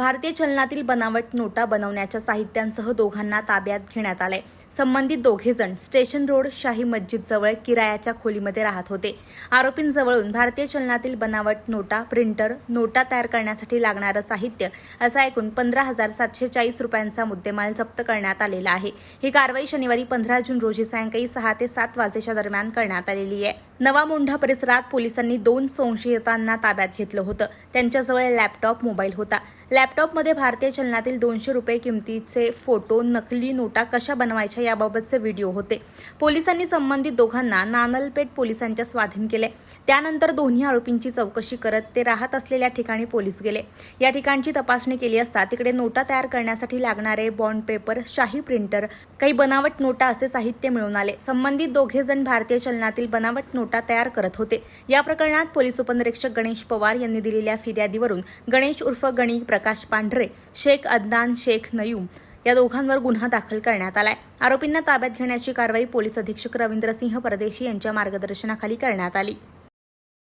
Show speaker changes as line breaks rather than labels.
भारतीय चलनातील बनावट नोटा बनवण्याच्या साहित्यांसह दोघांना ताब्यात घेण्यात आलंय. संबंधित दोघेजण स्टेशन रोड शाही मस्जिद जवळ किरायाच्या खोलीमध्ये राहत होते. आरोपींजवळून भारतीय चलनातील बनावट नोटा प्रिंटर नोटा तयार करण्यासाठी लागणारं साहित्य असा एकूण पंधरा हजार सातशे चाळीस रुपयांचा मुद्देमाल जप्त करण्यात आलेला आहे. ही कारवाई शनिवारी पंधरा जून रोजी सायंकाळी सहा ते सात वाजेच्या दरम्यान करण्यात आलेली आहे. नवा मोंढा परिसरात पोलिसांनी दोन संशयितांना ताब्यात घेतलं होतं. त्यांच्याजवळ लॅपटॉप मोबाईल होता. लॅप लॅपटॉपमध्ये भारतीय चलनातील दोनशे रुपये किमतीचे फोटो नकली नोटा कशा बनवायच्या याबाबतचे व्हिडिओ होते. पोलिसांनी संबंधित दोघांना नानलपेठ पोलिसांच्या स्वाधीन केले. त्यानंतर दोन्ही आरोपींची चौकशी करत ते राहत असलेल्या ठिकाणी पोलीस गेले. या ठिकाणची तपासणी केली असता तिकडे नोटा तयार करण्यासाठी लागणारे बॉन्ड पेपर शाही प्रिंटर काही बनावट नोटा असे साहित्य मिळून आले. संबंधित दोघे जण भारतीय चलनातील बनावट नोटा तयार करत होते. या प्रकरणात पोलीस उपनिरीक्षक गणेश पवार यांनी दिलेल्या फिर्यादीवरून गणेश उर्फ गणी प्रकाश पांढरे शेख अदनान शेख नयूम या दोघांवर गुन्हा दाखल करण्यात आलाय. आरोपींना ताब्यात घेण्याची कारवाई पोलीस अधीक्षक रवींद्रसिंह परदेशी यांच्या मार्गदर्शनाखाली करण्यात आली.